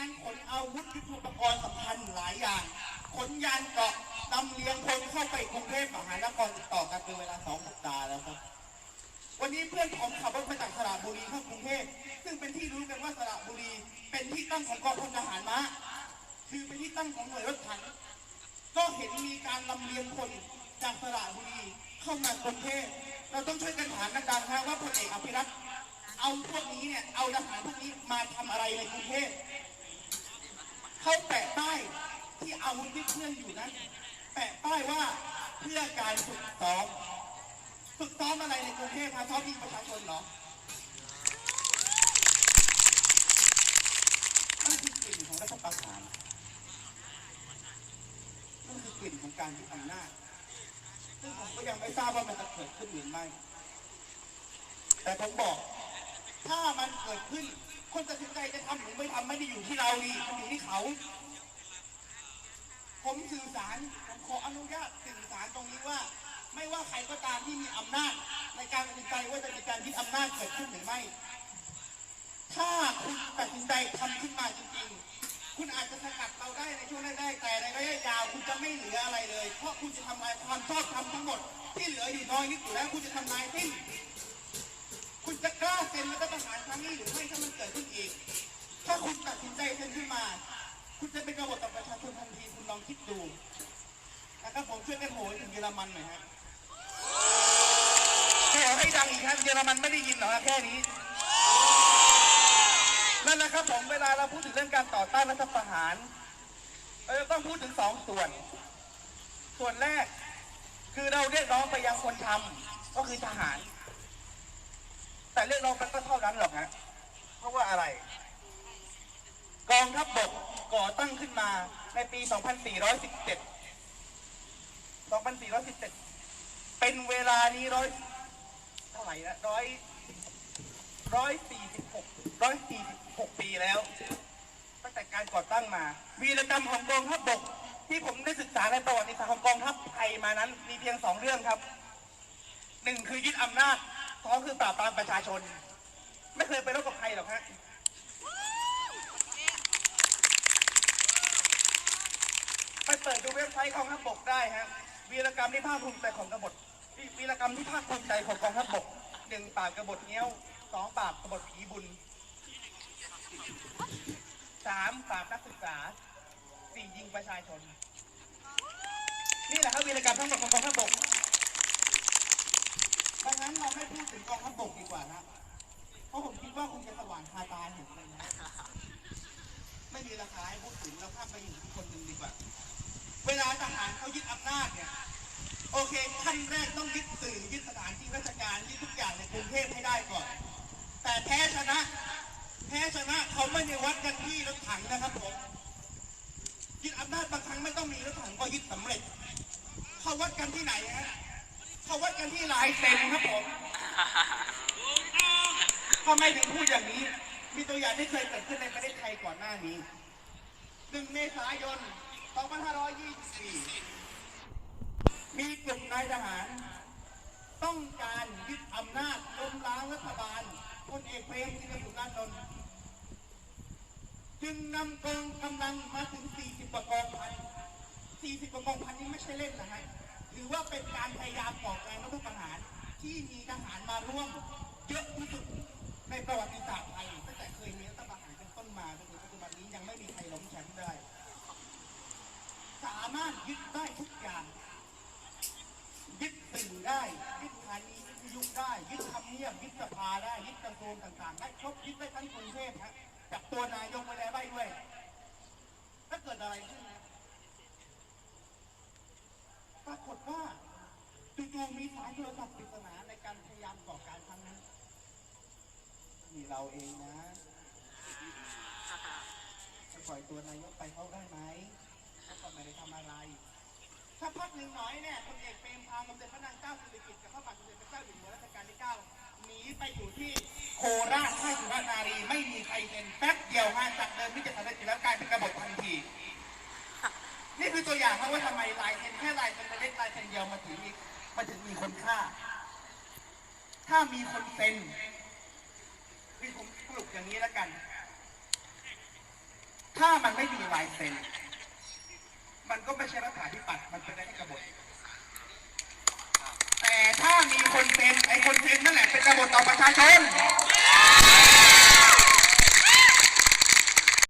การขนอาวุธยุทโธปกรณ์สำคัญหลายอย่าง ขนยานเกาะลำเลียงคนเข้าไปกรุงเทพมหานครติดต่อกันเป็นเวลาสองสัปดาห์แล้วครับ วันนี้เพื่อนผมขับรถมาจากสระบุรีเข้ากรุงเทพซึ่งเป็นที่รู้กันว่าสระบุรี เป็นที่ตั้งของกองพลทหารม้าคือเป็นที่ตั้งของหน่วยรถถังก็เห็นมีการลำเลียงคนจากสระบุรีเข้ามากรุงเทพเราต้องช่วยกันถามกันดังนะว่าพลเอกอภิรัตเอาพวกนี้เนี่ย เอาทหารพวกนี้มาทำอะไรในกรุงเทพ เขาแปะป้ายที่อาวุธที่เคลื่อนอยู่นั้น แปะป้ายว่าเพื่อการฝึกซ้อมฝึกซ้อมอะไรในกรุงเทพครับซ้อมยิงประชาชนเหรอนั่นคือกลิ่นของรัฐประหารนั่นคือกลิ่นของการยึดอำนาจซึ่งผมก็ยังไม่ทราบว่ามันจะเกิดขึ้นหรือไม่ แต่ผมบอก ถ้ามันเกิดขึ้น คนตัดสินใจจะทำหรือไม่ทำไม่ได้อยู่ที่เราดีมันอยู่ที่เขา ผมสื่อสารผมขออนุญาตสื่อสารตรงนี้ว่า ไม่ว่าใครก็ตามที่มีอำนาจ ในการตัดสินใจว่าจะมีการยึดอำนาจเกิดขึ้นหรือไม่ ถ้าคุณตัดสินใจทำขึ้นมาจริงๆ คุณอาจจะสกัดเราได้ในช่วงแรกๆแต่ในระยะยาวคุณจะไม่เหลืออะไรเลย เพราะคุณจะทำลายความชอบธรรมทั้งหมด ที่เหลืออยู่น้อยนิดอยู่แล้วคุณจะทำลายทิ้ง คุณจะกล้าเซ็นรัฐประหารครั้งนี้หรือไม่ถ้ามันเกิดขึ้นอีก ถ้าคุณตัดสินใจเซ็นขึ้นมา คุณจะเป็นกบฏต่อประชาชนทันทีคุณลองคิดดูนะครับผมช่วยกันโหยถึงเยอรมันหน่อยฮะโหให้ดังอีกครับเยอรมันไม่ได้ยินเหรอแค่นี้นั่นแหละครับผมเวลาเราพูดถึงเรื่องการต่อต้านรัฐประหารเราจะต้องพูดถึงสองส่วน ส่วนแรกคือเราเรียกร้องไปยังคนทำก็คือทหาร แต่เรียกร้องไปก็เท่านั้นหรอกฮะเพราะว่าอะไร กองทัพบกก่อตั้งขึ้นมาในปี 2417 2417 เป็นเวลานี้ร้อยเท่าไหร่นะร้อยร้อยสี่สิบหกร้อยสี่สิบหกปีแล้ว ตั้งแต่การก่อตั้งมา วีรกรรมของกองทัพบก ที่ผมได้ศึกษาในประวัติศาสตร์ของกองทัพไทยมานั้น มีเพียงสองเรื่องครับหนึ่งคือยึดอำนาจ สองคือปราบปรามประชาชน ไม่เคยไปรบกับใครหรอกฮะไปเปิดดูเว็บไซต์กองทัพบกได้ฮะวีรกรรมที่ภาคภูมิใจของกบฏวีรกรรมที่ภาคภูมิใจของกองทัพบกหนึ่งปราบกบฏเงี้ยวสองปราบกบฏผีบุญสามปราบนักศึกษาสี่ยิงประชาชน นี่แหละครับวีรกรรมทั้งหมดของกองทัพบก ดังนั้นเราไม่พูดถึงกองทัพบกดีกว่านะ เพราะผมคิดว่าคุณจะสว่างคาตาเห็นเลยนะไม่มีราคาให้พูดถึงเราข้ามไปอยู่ที่คนหนึ่งดีกว่า เวลาทหารเขายึดอำนาจเนี่ย โอเคขั้นแรกต้องยึดสื่อยึดสถานที่ราชการยึดทุกอย่างในกรุงเทพให้ได้ก่อน แต่แพ้ชนะ แพ้ชนะเขาไม่ได้วัดกันที่รถถังนะครับผมยึดอำนาจบางครั้งไม่ต้องมีรถถังก็ยึดสำเร็จ เขาวัดกันที่ไหนฮะ เขาวัดกันที่ลายเซ็นครับผมทำไมถึงพูดอย่างนี้ มีตัวอย่างที่เคยเกิดขึ้นในประเทศไทยก่อนหน้านี้หนึ่งเมษายน 2524 มีกลุ่มนายทหาร ต้องการยึดอำนาจล้มล้างรัฐบาลพลเอกเปรมตินสุรานนท์จึงนำกองกำลังมาถึง 40 กว่ากองพัน 40 กว่ากองพันนี้ไม่ใช่เล่นนะฮะ ถือว่าเป็นการพยายามก่อการรัฐประหาร ที่มีทหารมาร่วมเยอะที่สุดในประวัติศาสตร์ไทยตั้งแต่เคยมีรัฐประหารเป็นต้นมาจนถึงปัจจุบันนี้ยังไม่มีใครล้มแชมป์ได้ สามารถยึดได้ทุกอย่าง ยึดสื่อได้ ยึดสถานีวิทยุได้ ยึดทำเนียบยึดสภาได้ ยึดกระทรวงต่างๆ ได้ครบยึดได้ทั้งกรุงเทพฮะจับตัวนายกไว้แล้วได้ด้วยถ้าเกิดอะไรขึ้นนะ รากฏว่าจู่ๆมีสายโทรศัพท์ปริศนาในการพยายามก่อการครั้งนั้นนี่เราเองนะจะปล่อยตัวนายกไปเขาได้ไหมเขาก็ไม่ได้ทำอะไร ถ้าพักหนึ่งน้อยเนี่ยพลเอกเปรมพาสมเด็จพระนางเจ้าสิริกิติ์กับพระบาทสมเด็จพระเจ้าอยู่หัวรัชกาลที่เก้าหนีไปอยู่ที่โคราชท่าสุรนารีไม่มีใครเซ็นแป๊บเดียวฮะจากเดิมที่จะสำเร็จอยู่แล้วกลายเป็นกบฏทันที นี่คือตัวอย่างครับว่าทำไมลายเซ็นแค่ลายเซ็น เดียวมาถึงมีมันถึงมีคนค่า ถ้ามีคนเซ็นคือผมสรุปอย่างนี้แล้วกัน ถ้ามันไม่มีลายเซ็นมันก็ไม่ใช่รัฐาธิปัตย์มันเป็นได้แค่กบฏแต่ถ้ามีคนเซ็นไอ้คนเซ็นนั่นแหละเป็นกบฏต่อประชาชน